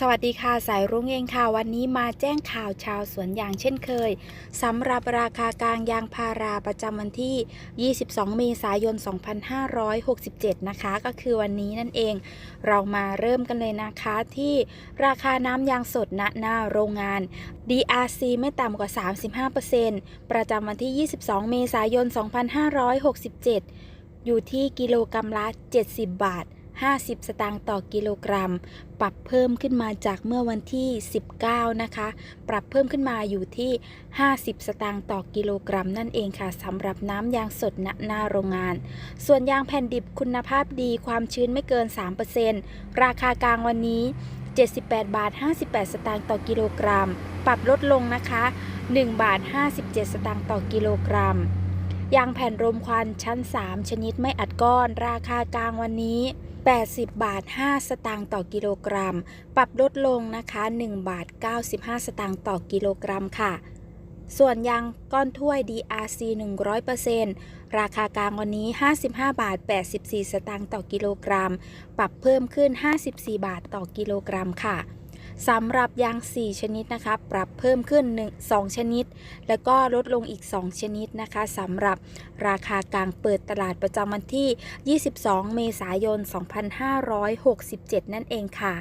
สวัสดีค่ะสายรุ้งเองค่ะ วันนี้มาแจ้งข่าวชาวสวนยางเช่นเคยสำหรับราคากลางยางพาราประจำวันที่ 22 เมษายน 2567 นะคะ ก็คือวันนี้นั่นเอง เรามาเริ่มกันเลยนะคะที่ราคาน้ำยางสดณหน้าโรงงาน DRC ไม่ต่ำกว่า 35%ประจำวันที่ 22 เมษายน 2567 อยู่ที่กิโลกรัมละ 70 บาท 50 สตางค์ต่อกิโลกรัม ปรับเพิ่มขึ้นมาจากเมื่อวันที่ 19 นะคะ ปรับเพิ่มขึ้นมาอยู่ที่ 50 สตางค์ต่อกิโลกรัม นั่นเองค่ะสำหรับน้ำยางสดณหน้าโรงงาน ส่วนยางแผ่นดิบคุณภาพดีความชื้นไม่เกิน 3%ราคากลางวันนี้ 78 บาท 58 สตางค์ต่อกิโลกรัม ปรับลดลงนะคะ 1 บาท 57 สตางค์ต่อกิโลกรัมยางแผ่นรมควันชั้น 3 ชนิดไม่อัดก้อน ราคากลางวันนี้ 80 บาท 5 สตางค์ต่อกิโลกรัม ปรับลดลงนะคะ 1 บาท 95 สตางค์ต่อกิโลกรัมค่ะ ส่วนยางก้อนถ้วย DRC 100%ราคากลางวันนี้ 55 บาท 84 สตางค์ต่อกิโลกรัม ปรับเพิ่มขึ้น 54 บาทต่อกิโลกรัมค่ะ สำหรับยาง 4 ชนิดนะคะ ปรับเพิ่มขึ้น 1 2 ชนิด แล้วก็ลดลงอีก 2 ชนิดนะคะสำหรับราคากลางเปิดตลาดประจำวันที่ 22 เมษายน 2567 นั่นเองค่ะ